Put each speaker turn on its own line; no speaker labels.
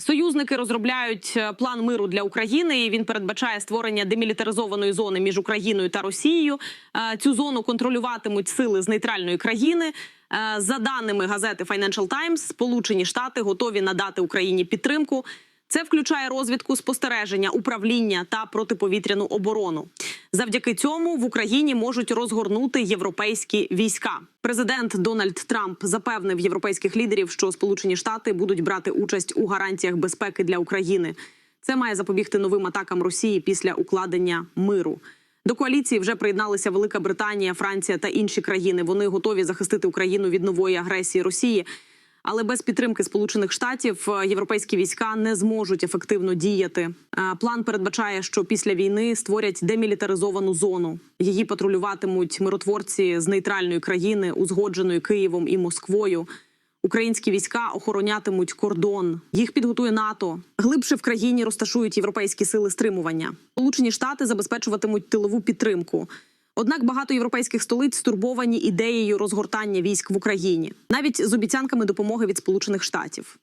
Союзники розробляють е, план миру для України. і Він передбачає створення демілітаризованої зони між Україною та Росією. Е, Цю зону контролюватимуть сили з нейтральної країни. Е, За даними газети Financial Times, Сполучені Штати готові надати Україні підтримку. Це включає розвідку, спостереження, управління та протиповітряну оборону. Завдяки цьому в Україні можуть розгорнути європейські війська. Президент Дональд Трамп запевнив європейських лідерів, що Сполучені Штати будуть брати участь у гарантіях безпеки для України. Це має запобігти новим атакам Росії після укладення миру. До коаліції вже приєдналися Велика Британія, Франція та інші країни. Вони готові захистити Україну від нової агресії Росії. Але без підтримки Сполучених Штатів е, європейські війська не зможуть ефективно діяти. Е, План передбачає, що після війни створять демілітаризовану зону. Її патрулюватимуть миротворці з нейтральної країни, узгодженої Києвом і Москвою. Українські війська охоронятимуть кордон. Їх підготує НАТО. Глибше в країні розташують європейські сили стримування. Сполучені Штати забезпечуватимуть тилову підтримку. Однак багато європейських столиць стурбовані ідеєю розгортання військ в Україні, навіть з обіцянками допомоги від Сполучених Штатів.